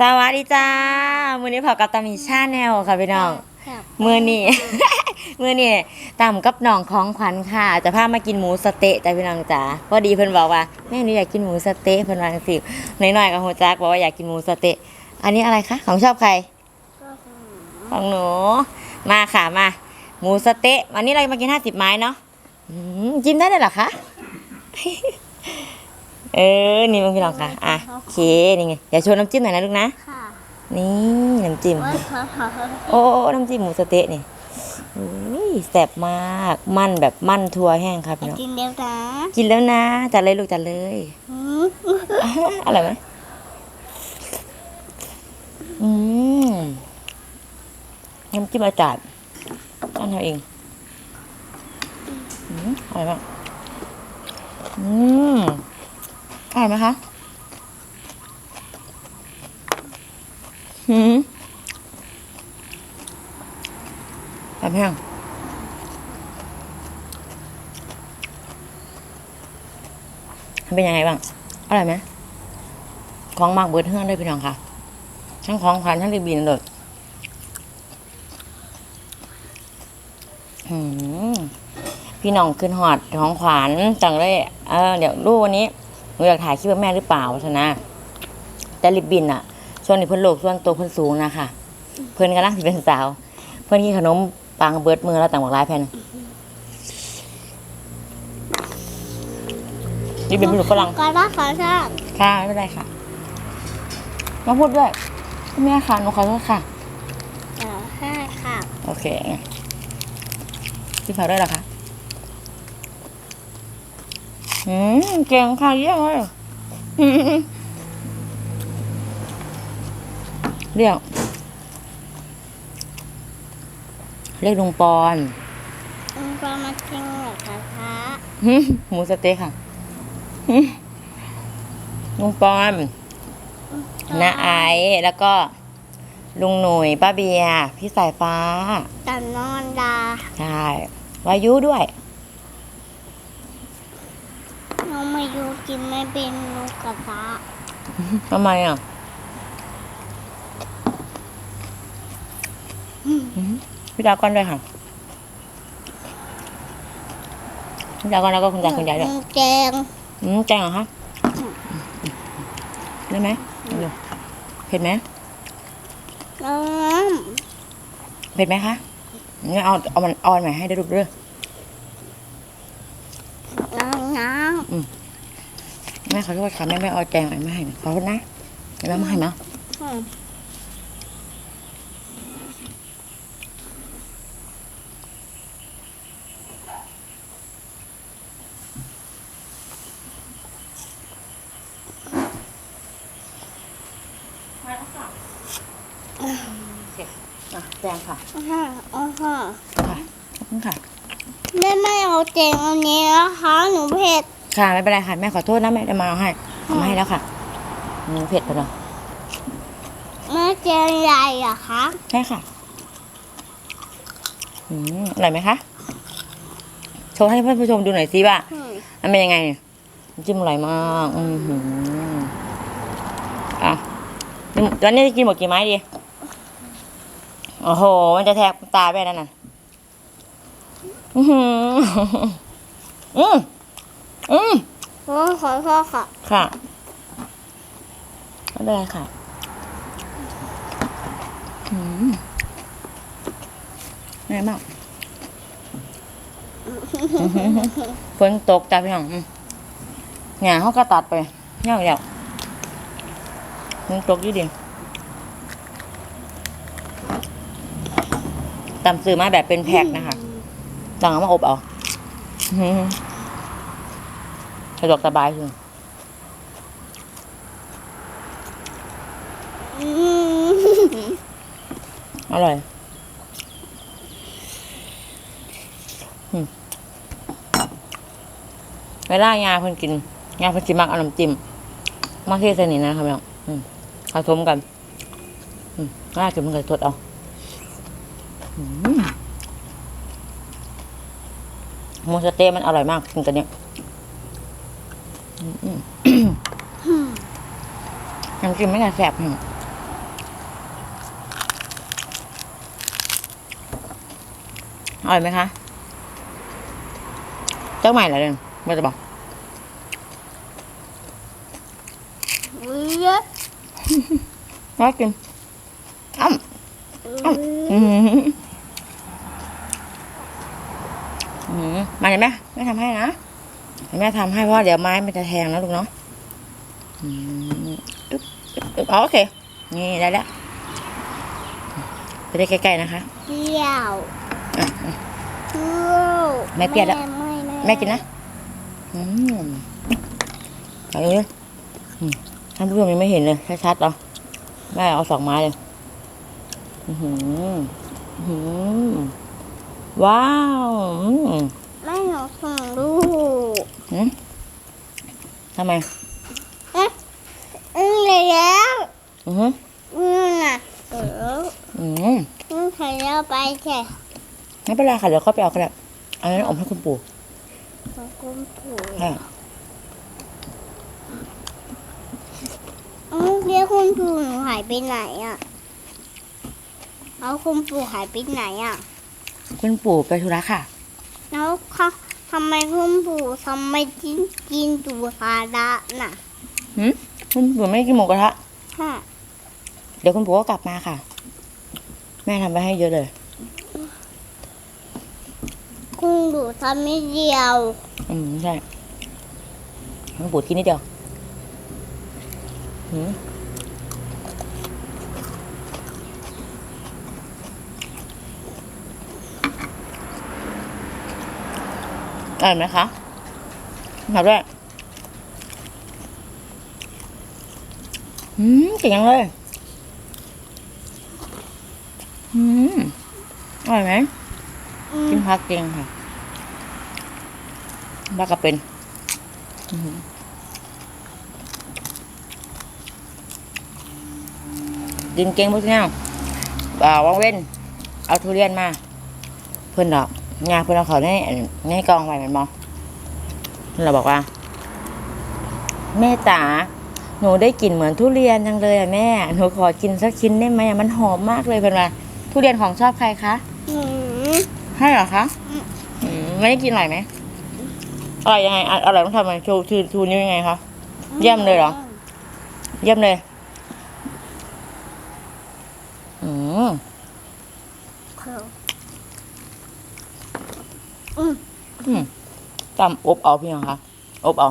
สวัสดีจ้า มือนี้พอกับตามีชาแนลค่ะพี่น้องครับมือนี้ มือนี้ตามกับน้องของขวัญค่ะ จะพามากินหมูสะเต๊ะจ้าพี่น้องจ๋า พอดีเพิ่นบอกว่าแม่หนูอยากกินหมูสะเต๊ะเพิ่นวาจังสิหน่อยๆกับโฮจักบอกว่าอยากกินหมูสะเต๊ะ อันนี้อะไรคะ ของชอบใครก็คือของหนู มาค่ะมา หมูสะเต๊ะ วันนี้เรามากินห้าสิบไม้เนาะอืมจิ้มได้เลยเหรอคะ เออ นี่มึงพี่น้องค่ะ อะโอเค นี่ไง อย่าโชว์น้ำจิ้มหน่อยนะลูกนะ ค่ะ นี่น้ำจิ้มว่าเขาเขาโอ้ น้ำจิ้มหมูสะเต๊ะนี่อุ้ยแซ่บมาก มันแบบมันทัวแห้งครับพี่น้องกินเดียวนะ กินแล้วนะ จัดเลยลูกจัดเลยอืมอร่อยไหมอืมน้ำจิ้มอาจารย์ตั้งทำเองอืมอร่อยมากอืม อร่อยไหมคะหืมแบบแห้งเป็นยังไงบ้าง อร่อยไหมของมากเบิดเฮือนเลยพี่น้องค่ะ ทั้งของขวัญทั้งรีบินเลยพี่น้องขึ้นหอดของขวัญจังเลยเออเดี๋ยวรูปวันนี้ หนูอยากถ่ายคลิปกับแม่หรือเปล่าชนะแต่รีบบินอะช่วงนี้เพิ่นโลกส่วนตัวเพิ่นสูงนะคะเพิ่นกำลังสิเป็นสาว เพิ่นกินขนมปังเบิดมือแล้วต่างบอกหลายแผ่นรีบบินเป็นลูกฝรั่งก็รักเขาชอบค่ะไม่เป็นไรค่ะมาพูดด้วยแม่ค่ะหนูขอโทษค่ะเออให้ค่ะ โอเคพี่เผาด้วยเหรอคะ อืมเก่งค่ะเยี่ยมเลยอืมเรียกเรียกลุงปอนอืมก็มากินหมูกระทะหึหมูสะเต๊ะค่ะหึลุงปอนน้าไอซ์แล้วก็ ลุงหนุ่ยป้าเบียร์พี่สายฟ้าแต่นอนดา ใช่วายุด้วย น้อง มาอยู่กินไม่เป็นหมูกระทะทำไมอะพี่ดาวก้อนด้วยค่ะพี่ดาวก้อนแล้วก็คุณตาคุณยายด้วยอืมแกงอืมแจงเหรอคะได้ไหมเอาดูเผ็ดไหมน้เผ็ดไหมคะงั้นเอาเอามันเอาอันใหม่ให้ได้ดูด้วยำน้ำน้ แม่ขอโทษค่ะแม่ไม่เอาแจงอะไรมาให้นะขอโทษนะเดี๋ยวแม่มาให้นะำอืมอะแจงค่ะอ่าฮะอ่าฮะค่ะขอบคุณค่ะแม่ไม่เอาแกงอันนี้นะคะหนูเผ็ด ค่ะไม่เป็นไรค่ะแม่ขอโทษนะแม่จะมาเอาให้เอามาให้แล้วค่ะอืมเผ็ดไปหน่อยแม่แกงใหญ่อะคะ ใช่ค่ะอืมอร่อยไหมคะโชว์ให้เพื่อนผู้ชมดูหน่อยสิว่าอืม มันเป็นยังไงเนี่ยน้ำจิ้มอร่อยมากอือหืออะตอนนี้จะกินหมดกี่ไม้ดีโอ้โห มันจะแทกตาไปนั่นน่ะอือหืออืม อืมโอ้ขอโทษค่ะค่ะไม่เป็นไรค่ะ อืมง่ายมากฝนตกจ้าพี่น้องอืมเนี่ยเขาก็ตัดไปเงี้ยาวๆฝนตกอยี่ดีตำซื้อมาแบบเป็นแพ็คนะคะต้องเอามาอบเอาอื้อหือสะดวกสบายคืออืมอร่อยอืมเวลายาเพิ่นกินยาเพิ่นสิมักเอาน้ำจิ้มมาเทใส่นี่นะครับพี่น้องอืมผสมกันอืมล่าจุ่มนก็ทดเอาอืมหมูสเต๊ะมันอร่อยมากกินกันเนี้ย ยังกินไม่กระแสบหนึ่อร่อยไหมคะเจ้าใหม่เหรอเดินไม่จะบอกเยอะน่ากินอ้ํอืมมาเห็นไหมไม่ทำให้นะ แม่ทำให้เพราะว่าเดี๋ยวไม้มันจะแทงนะลูกเนาะอืมอึ๊บอึ๊บอึ๊บอ๋อโอเค นี่ได้แล้วไปได้ใกล้ๆนะคะ เปรี้ยวอะเปรี้ยวไม่เปรี้ยวแล้วไม่ไม่แม่กินนะอืมเอาเลยอืมท่านผู้ชมยังไม่เห็นเลย ชัดๆเหรอแม่เอาสองไม้เลย อือหือ อื้อหือ ว้าว อืมไม่หนูส่งลูกหืมทำไมเอ๊ะอืมแล้วอือหืออืมน่ะเอออืมอืมใส่แล้วไปแค่ไม่เป็นไรค่ะเดี๋ยวเขาไปเอาก็ได้อันนั้นอมให้คุณปู่ของคุณปู่ใช่อืมเดี๋ยวคุณปู่หนูหายไปไหนอะเอาคุณปู่หายไปไหนอะ คุณปู่ไปธุระค่ะ แล้วเขา ทำไมคุณปู่ทำไมกินกินตูคาระน่ะหืมคุณปู่ไม่ได้กินหมูกระทะค่ะเดี๋ยวคุณปู่ก็กลับมาค่ะ แม่ทำไปให้เยอะเลย คุณปู่ทำไม่เดียวอืมใช่คุณปู่กินนิดเดียวหืม ร่อยไหมคะมาด้วยอืมเก่งเลย อืมอร่อยไหมกินผักเก่งค่ะบ้าก็เป็นกินเก่งพุทธเจ้าบ่าวางเว้น เอาทุเรียนมา เพื่อนดอก งาเพื่อนเอาเขาในในกองไว้แมันมองเราบอกว่า แม่จ๋าหนูได้กลิ่นเหมือนทุเรียนจังเลยอะแม่ หนูขอกินสักชิ้นได้ไหมอะมันหอมมากเลยเพื่อนว่าทุเรียนของชอบใครคะอืมให้เหรอคะอืมไม่ได้กินอร่อยไหมอร่อยยังไงอะอร่อยต้องทำไงชูชูชูนิ้วยังไงคะเยี่ยมเลยเหรอ เยี่ยมเลย อืม เขา ตำอบเอาพี่น้องคะอบเอา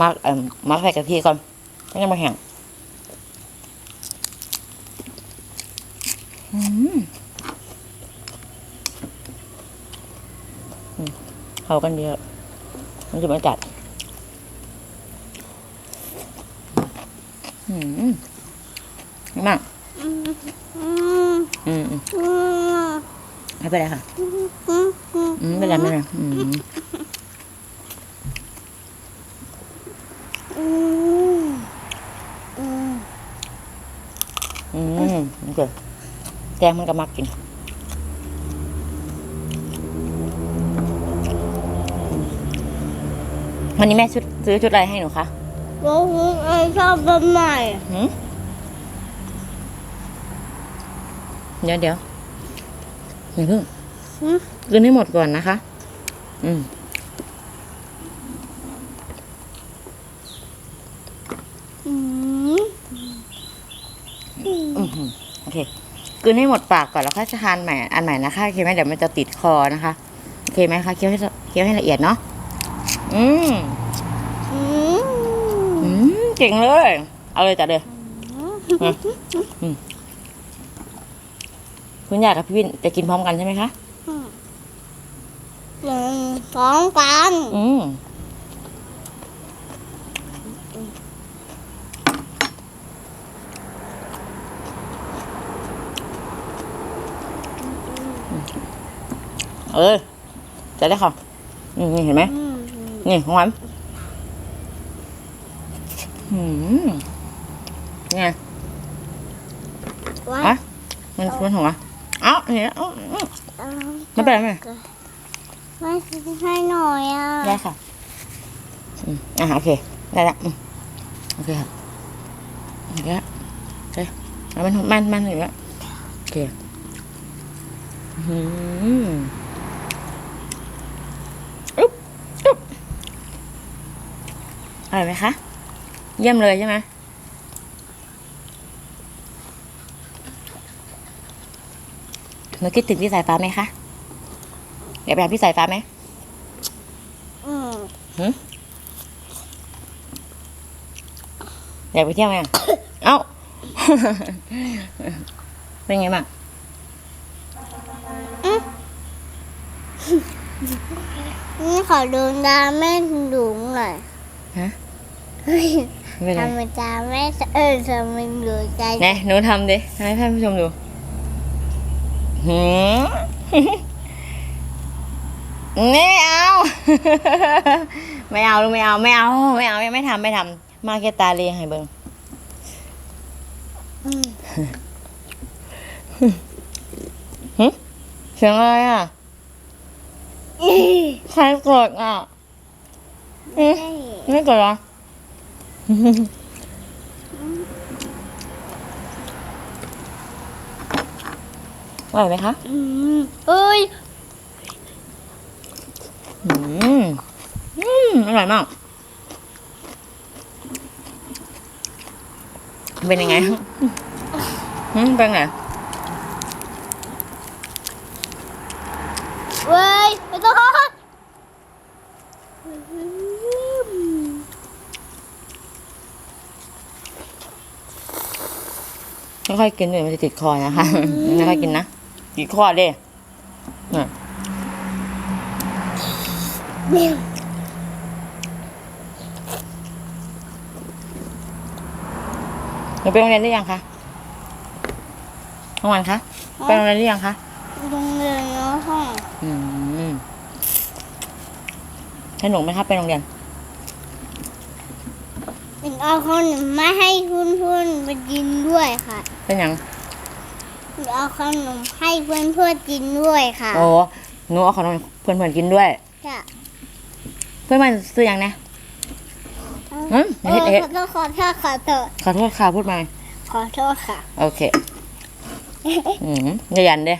มักเอ่อมักใส่กะทิก่อนไม่งั้นมาแห้งอืมอืมเข้ากันเยอะมันจะมาจัดอืมนี่มากอืมอืมอืมอืมอืมไม่เป็นไรค่ะ อืมอืมอืมอืมไม่เป็นไรไม่เป็นไรอืมอืมอืมอืมโอเคแตงมันก็มักกินวันนี้แม่ชุดซื้อชุดอะไรให้หนูคะแล้วคุณไอชอบแบบไหนหืมเดี๋ยวเดี๋ยวอย่าเพิ่ง อืมกินให้หมดก่อนนะคะ อืมอืมอือหือโอเคกลืนให้หมดปากก่อนแล้วค่อยจะทานใหม่อันใหม่นะคะโอเคไหมเดี๋ยวมันจะติดคอนะคะโอเคไหมคะเคี้ยวให้เคี้ยวให้ละเอียดเนาะอืมอืมอืมเก่งเลย เอาเลยจัดเลยอืมคุณยายกับพี่วินจะกินพร้อมกันใช่ไหมคะ หนึ่งสองสามอืมเออจะได้ค่ะอืมนี่เห็นไหมอืมนี่ของหวานอืมไงว่าอะมันมันหัวเอ้าเห็นแล้วเอ้าเอ้าไม่เป็นไรไม่เป็น ไม่ซื้ให้หน่อยอะได้ค่ะอืมอ่าโอเค ได้ละอืโอเคครับอีกแล้วโอเคเอามันมันมันอยู่แล้วโอเคอืมอุ๊บอุ๊บอร่อยไหมคะ เยี่ยมเลยใช่ไหมหนูคิดถึงพี่สายฟ้าไหมคะ อยากไปหาพี่สายฟ้าไหมอืมอยากไปเที่ยวไหมเอ้า เป็นไงบ้างนี่ขอดูตาแม่ดุงหน่อยฮะเฮ้ยไม่เป็นไรทำไมตาแม่เออทำไมดูใจ ไหนหนูทำดิให้ท่านผู้ชมดูหืม ไม่เอา ไม่เอาลูกไม่เอาไม่เอาไม่เอาไม่ไม่ทำไม่ทำมาแค่ตาเลียให้เบิ่งอืมเสียงอะไรอะอี๋ใครกดอะอืมเฮ้ยไม่กดเหรออร่อยไหมคะ อืมเอ้ย อืมอืมอร่อยมาก เป็นยังไงอืมเป็นไงเว้ยไม่ต้องไม่ค่อยกินเลยมันจะติดคอนะคะไม่ค่อยกินนะติดคอเด้น่ะ เนี่ยหนูไปโรงเรียนหรือยังคะเมื่อวานคะ ไปโรงเรียนหรือยังคะโรงเรียนน้องห้องอืมสนุกไหมครับไปโรงเรียนถึงเอาขนมมาให้คุณพื่นๆไปกินด้วยค่ะ เป็นหยังถึงเอาขนมให้เพื่อนเพื่อนๆกินด้วยค่ะ โอ้หนูเอาขนมเพื่อนเพื่อนๆกินด้วยค่ะเพื่อนมันซื้อยังนะอืมเอเฮ็ดอเฮ็ดขอโทษขอโทษขอโทษขอโทษค่ะพูดมาขอโทษค่ะ โอเค อืมอย่ายันเด้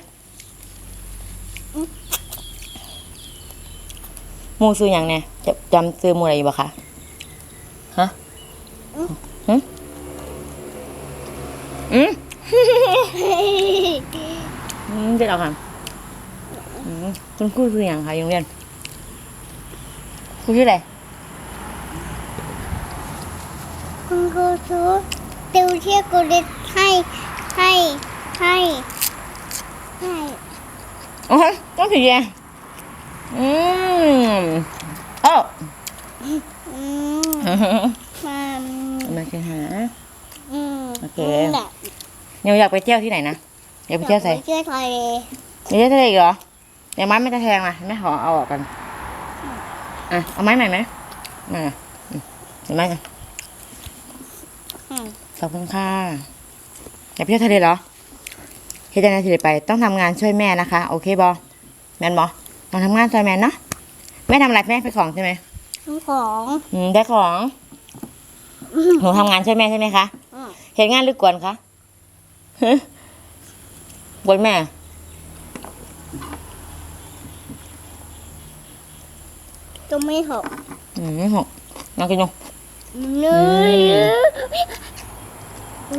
หมูซื้อหยังเนี่ยจะจำซื้อหมูอะไรอยู่บ่คะฮะหึอืมอืมเด็ดเอาค่ะอืมคุณครูซื้อหยังคะอยู่โรงเรียน ครูชื่ออะไรคุณครูชูติวเที่ยวกูเล็กให้ให้ให้ให้โอ้ยต้องถือแยงอืมโอ้อืมมามาคือหาอืมโอเคนั่นแหละเดี๋ยวอยากไปเที่ยวที่ไหนนะอยากไปเที่ยวใส่เที่ยวทะเลไปเที่ยวทะเลอีกเหรอเดี๋ยวไม้ไม่จะแทงมาแม่ขอเอาออกกัน อะเอาไม้ใหม่ไหมมาอืมเดี๋ยวไม้กันอืมขอบคุณค่ะอยากไปเที่ยวทะเลเหรอเฮ็ดยังไงถึงได้ไป ต้องทำงานช่วยแม่นะคะ โอเคบอแม่นบอมาทำงานช่วยแม่เนาะแม่ทำอะไรแม่ไปของใช่ไหมทั้งของอืมได้ของหนูทำงานช่วยแม่ใช่ไหมคะอืมเห็นงานหรือกวนคะฮะกวนแม่ จะไม่หกอืมหกน้องกินยงเนยอื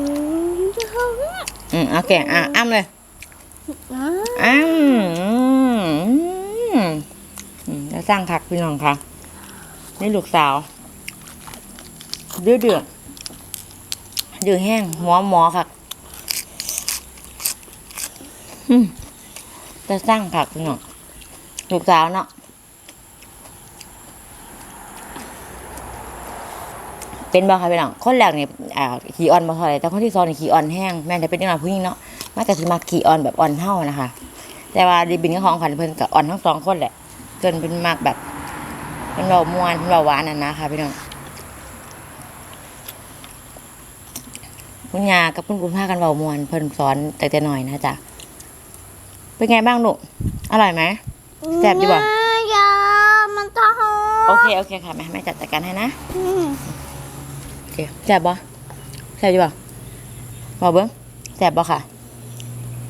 มจะหกอะอืมโอเคอะอ้ำเลยอ่าอ้ำอืมอืมแล้วสร้างผักพี่น้องค่ะนี่ลูกสาวเดือดเดือดเดือดแห้งหมอหมอค่ะอืมจะสร้างผักพี่น้องลูกสาวเนาะ เป็นบ่ค่ะพี่น้องคนแรกนี่อ่าขี่อ่อนบ่เท่าไหร่แต่คนที่สองนี่ขี่อ่อนแห้งแม่นแต่เป็นเด็กน้อยผู้หญิงเนาะมันก็สิมาขี่อ่อนแบบอ่อนเท่านะคะ แต่ว่าดิบินกับของขวัญเพิ่นก็อ่อนทั้งสองคนแหละจนเป็นมากแบบเป็นเบามวนเป็นเบาหวานนั่นนะคะพี่น้องคุณยากับคุณคุณพากันเบามวนเพิ่นสอนแต่แต่หน่อยนะจ๊ะเป็นไงบ้างลูกอร่อยไหมแซ่บดีกว่ายามันจะหกโอเคโอเคค่ะแม่แม่จัดการให้นะอืมโอ เคแซ่บบ่แซ่บอยู่บ่บอกเบิ้งแซ่บบ่ค่ะ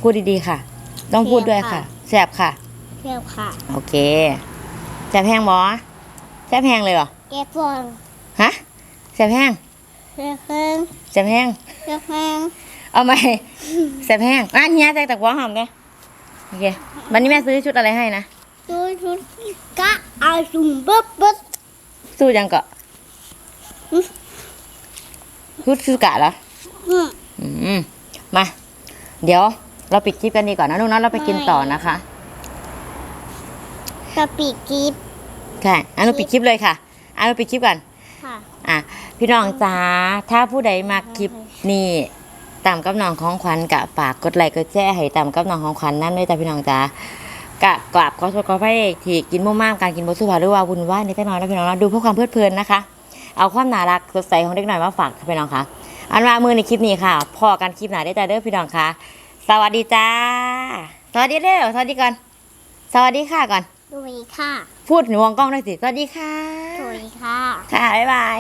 พูดดีๆค่ะ ต้องพูดด้วยค่ะแซ่บค่ะเที่ยวค่ะ โอเคแซ่บแห้งบ่แซ่บแห้งเลยเหรอแกฟองฮะแสบแห้งเสือแห้งแสบแห้งเสือแห้งเอาไหมแสบแห้งอะเฮียแตกตะกวางหอมเลยโอเควันนี้แม่ซื้อชุดอะไรให้นะดูชุดกะเอาสุ่มปุ๊บปุ๊บสู้ยังเกาะ ชุดซูกะเหรออืมอืมมา เดี๋ยวเราปิดคลิปกันดีกว่อนนะลูกนะเราไปกินต่อนะคะกะปิกีบใช่อันเราปิดคลิปเลยค่ะอันเราปิดคลิปก่อนค่ะอะพี่น้องจ้าถ้าผู้ใดมาคลิปนี้ตามกับน้องของขวัญกะฝากกดไลค์กดแชร์ให้ตามกับน้องของขวัญนั่นด้วยจ้าพี่น้องจ้ากะกราบขอโทษขอพระเอกที่กินมุ่มามการกินบสุภาหรือว่าวุ่นวายในแต่น้อยนะพี่น้องนะดูเพื่อความเพลิดเพลินนะคะ เอาความน่ารักสดใสของเด็กหน่อยมาฝากพี่น้องค่ะ อันว่ามือในคลิปนี้ค่ะ พอกันคลิปหน้าได้จ้าเด้อพี่น้องค่ะ สวัสดีจ้า สวัสดีเด้อสวัสดีก่อน สวัสดีค่ะก่อนดูอีกค่ะ พูดหนูมองกล้องด้วยสิ สวัสดีค่ะดูอีกค่ะ ค่ะ บ๊ายบาย